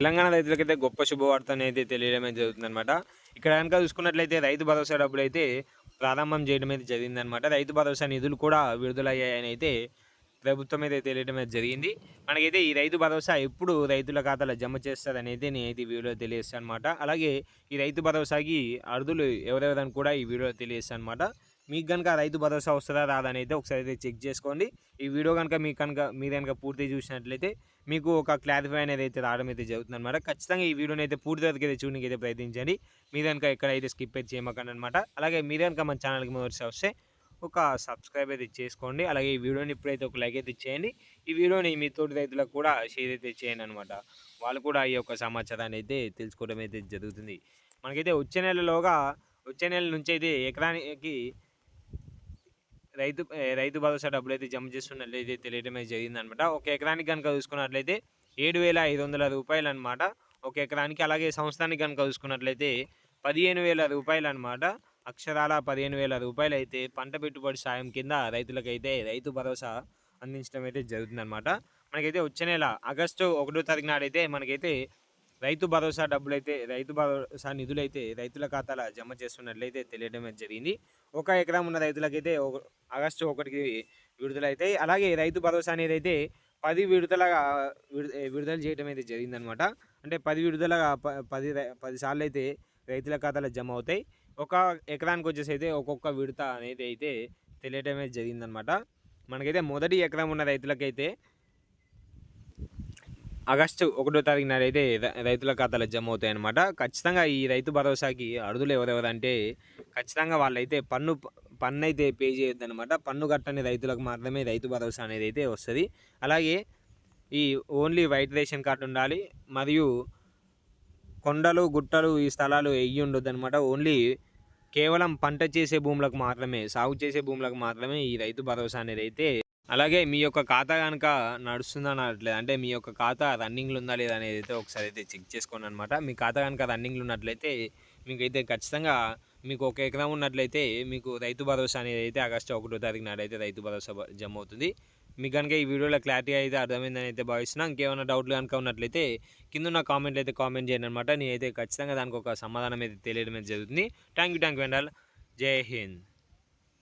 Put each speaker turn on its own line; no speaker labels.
తెలంగాణ రైతులకైతే గొప్ప శుభవార్త అనేది తెలియడం అయితే జరుగుతుందన్నమాట. ఇక్కడ కనుక చూసుకున్నట్లయితే రైతు భరోసా డబ్బులు అయితే ప్రారంభం చేయడం అయితే జరిగిందనమాట రైతు భరోసా నిధులు కూడా విడుదలయ్యాయని అయితే ప్రభుత్వం అయితే తెలియడం అయితే జరిగింది. మనకైతే ఈ రైతు భరోసా ఎప్పుడు రైతుల ఖాతాలో జమ చేస్తారని అయితే నేనైతే ఈ వీడియోలో తెలియజేస్తాను అనమాట అలాగే ఈ రైతు భరోసాకి అర్ధులు ఎవరెవరని కూడా ఈ వీడియోలో తెలియజేస్తాను అనమాట మీకు కనుక రైతు భరోసా వస్తుందా రాదని అయితే ఒకసారి అయితే చెక్ చేసుకోండి. ఈ వీడియో కనుక మీకు కనుక మీరు కనుక పూర్తి చూసినట్లయితే మీకు ఒక క్లారిఫై అనేది అయితే రావడం అయితే జరుగుతుంది అనమాట ఖచ్చితంగా ఈ వీడియోని అయితే పూర్తి వరకు అయితే చూడడానికి అయితే ప్రయత్నించండి. మీరు కనుక ఎక్కడైతే స్కిప్ అయితే చేయమకండి అనమాట అలాగే మీరు కనుక మన ఛానల్కి మొదటి వస్తే ఒక సబ్స్క్రైబ్ అయితే చేసుకోండి. అలాగే ఈ వీడియోని ఇప్పుడైతే ఒక లైక్ అయితే చేయండి. ఈ వీడియోని మీ తోటి రైతులకు కూడా షేర్ అయితే చేయండి అనమాట వాళ్ళు కూడా ఈ యొక్క సమాచారాన్ని అయితే తెలుసుకోవడం అయితే జరుగుతుంది. మనకైతే వచ్చే నెలలోగా వచ్చే నెల నుంచి అయితే ఎకరానికి రైతు రైతు భరోసా డబ్బులు అయితే జమ చేస్తున్నట్లయితే తెలియడం అయితే ఒక ఎకరానికి కనుక చూసుకున్నట్లయితే ఏడు వేల ఐదు వందల రూపాయలు అనమాట ఒక ఎకరానికి అలాగే సంవత్సరానికి కనుక చూసుకున్నట్లయితే పదిహేను వేల రూపాయలు అనమాట అక్షరాల పదిహేను వేల రూపాయలు అయితే పంట పెట్టుబడి సాయం కింద రైతులకైతే రైతు భరోసా అందించడం అయితే జరుగుతుందన్నమాట మనకైతే వచ్చే నెల ఆగస్టు ఒకటో తారీఖు నాడైతే మనకైతే రైతు భరోసా డబ్బులైతే రైతు భరోసా నిధులైతే రైతుల ఖాతాలో జమ చేస్తున్నట్లయితే తెలియడం జరిగింది. ఒక ఎకరం ఉన్న రైతులకైతే ఒక ఆగస్టు ఒకటికి విడుదలైతాయి. అలాగే రైతు భరోసా అనేది అయితే పది విడుదలగా విడుదల చేయడం అయితే జరిగిందనమాట. అంటే పది విడుదలగా పది రై- పది సార్లు అయితే రైతుల ఖాతాలో జమ అవుతాయి. ఒక ఎకరానికి వచ్చేసి అయితే ఒక్కొక్క విడత అనేది అయితే తెలియటమే జరిగిందనమాట. మనకైతే మొదటి ఎకరం ఉన్న రైతులకైతే ఆగస్టు ఒకటో తారీఖు నాడు అయితే రైతుల ఖాతాలో జమ అవుతాయి అనమాట ఖచ్చితంగా ఈ రైతు భరోసాకి అరుదులు ఎవరెవరంటే ఖచ్చితంగా వాళ్ళైతే పన్ను పన్ను అయితే పే చేయొద్దనమాట పన్ను కట్టని రైతులకు మాత్రమే రైతు భరోసా అనేది అయితే వస్తుంది. అలాగే ఈ ఓన్లీ వైట్ రేషన్ కార్డు ఉండాలి మరియు కొండలు గుట్టలు ఈ స్థలాలు ఎయ్యి ఉండొద్దు అనమాట ఓన్లీ కేవలం పంట చేసే భూములకు మాత్రమే సాగు చేసే భూములకు మాత్రమే ఈ రైతు భరోసా అనేది అయితే అలాగే మీ యొక్క ఖాతా కనుక నడుస్తుందా అనట్లేదు. అంటే మీ యొక్క ఖాతా రన్నింగ్లు ఉందా లేదా అనేది అయితే ఒకసారి అయితే చెక్ చేసుకోండి అనమాట మీ ఖాతా కనుక రన్నింగ్లు ఉన్నట్లయితే మీకైతే ఖచ్చితంగా మీకు ఒక ఎకరం ఉన్నట్లయితే మీకు రైతు భరోసా అనేది అయితే ఆగస్టు ఒకటో తారీఖు నాడైతే రైతు భరోసా జమ అవుతుంది మీకు కనుక ఈ వీడియోలో క్లారిటీ అయితే అర్థమైందని అయితే భావిస్తున్నా ఇంకేమైనా డౌట్లు కనుక ఉన్నట్లయితే కింద ఉన్న కామెంట్లు అయితే కామెంట్ చేయండి అనమాట నేనైతే ఖచ్చితంగా దానికి ఒక సమాధానం అయితే తెలియడం అయితే జరుగుతుంది. Thank you thank you and Jai Hind.